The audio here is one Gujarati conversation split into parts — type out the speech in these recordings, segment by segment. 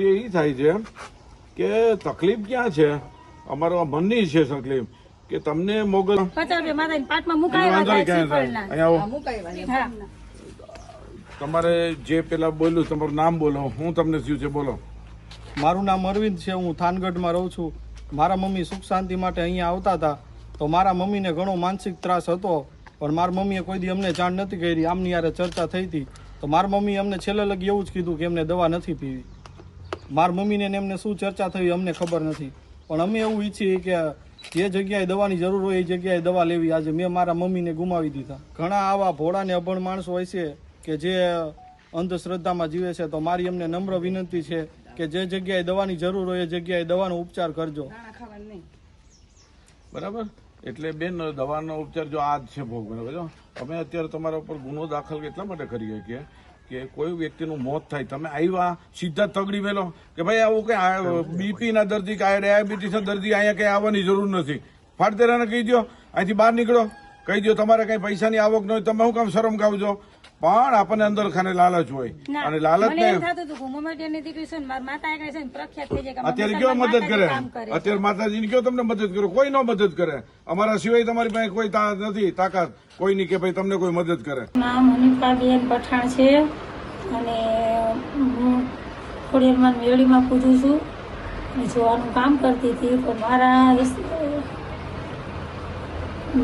એ થાય છે કે તકલીફ ક્યાં છે? અમારા મનની છે તકલીફ કે તમને મોગલ તમારે જે પેલા બોલ્યું તમારું નામ બોલો હું તમને શું છે બોલો. મારું નામ અરવિંદ છે હું થાનગઢમાં રહું છું. મારા મમ્મી સુખ શાંતિ માટે અહીંયા આવતા હતા. તો મારા મમ્મીને ઘણો માનસિક ત્રાસ હતો પણ મારા મમ્મીએ કોઈ દી અમને જાણ નથી કરી. આમની યારે ચર્ચા થઈ હતી. તો મારા મમ્મીએ અમને છેલ્લે લગી એવું જ કીધું કે એમને દવા નથી પીવી. મારા મમ્મીને ને એમને શું ચર્ચા થઈ અમને ખબર નથી. પણ અમે એવું ઈચ્છીએ કે જે જગ્યાએ દવાની જરૂર હોય એ જગ્યાએ દવા લેવી. આજે મેં મારા મમ્મીને ગુમાવી દીધા. ઘણા આવા ભોળાને અભણ માણસો હોય છે કે જે અંધશ્રદ્ધામાં જીવે છે તો મારી એમને નમ્ર વિનંતી છે કે જે જગ્યાએ દવાની જરૂર હોય એ જગ્યાએ દવાનો ઉપચાર કરજો. બરાબર? એટલે બેન દવાનો ઉપચાર જો આ જ છે ભોગ બરાબર? અમે અત્યારે તમારા ઉપર ગુનો દાખલ એટલા માટે કરીએ છીએ કે કોઈ વ્યક્તિનું મોત થાય, તમે આવ્યા, સીધા તગડી મેલો કે ભાઈ આવું કે બીપી ના દર્દી કે ડાયાબિટીસ ના દર્દી અહીંયા કઈ આવવાની જરૂર નથી. ફાટદેરાને કહી દો અહીંથી બહાર નીકળો. કહી દો તમારે કઈ પૈસાની આવક ન હોય તમે શું કામ શરમ ખાવજો પણ આપણને અંદર ખાને લાલચ હોય. અને લાલચ ને એમ થતું હતું કે મોમેડિયનની દીકરી છે ને મારી માતા એકને છે ને પ્રખ્યાત થઈ જાય કે અત્યારે કયો મદદ કરે? અત્યારે માતાજી કયો તમને મદદ કરે? કોઈ નો મદદ કરે. અમારા સિવાય તમારી પાસે કોઈ તા- નથી તાકાત. કોઈની કે ભાઈ તમને કોઈ મદદ કરે. નામ હનીફાબેન પઠાણ છે અને હું ખોડિયારમાં મેળીમાં પૂજું છું. જોવાનું કામ કરતી હતી પણ મારા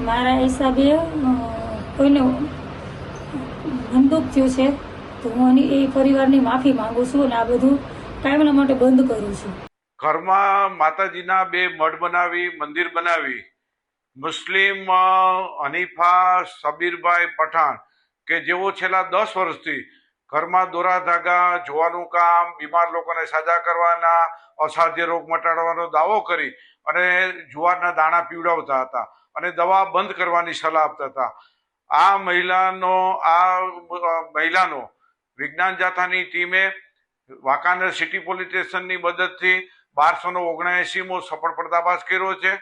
મારા હિસાબે કોઈને બંદૂક થયું છે, તો હું એની, એ પરિવારની માફી માંગુ છું અને આ બધું કાયમના માટે બંધ કરું છું. ઘરમાં માતાજીના બે મઢ બનાવી, મંદિર બનાવી, મુસ્લિમ હનીફા, સબીરભાઈ પઠાણ, કે જેઓ છેલ્લા દસ વર્ષથી ઘરમાં દોરા ધાગા જોવાનું કામ, બીમાર લોકોને સાજા કરવાના, અસાધ્ય રોગ મટાડવાનો દાવો કરી અને જુવારના દાણા પીવડાવતા હતા. અને દવા બંધ કરવાની સલાહ આપતા હતા. આ મહિલાનો આ મહિલાનો વિજ્ઞાન જાથાની ટીમે વાંકાનેર સિટી પોલીસ સ્ટેશનની મદદથી બારસો નો ઓગણએંસીમો સફળ પર્દાફાશ કર્યો છે.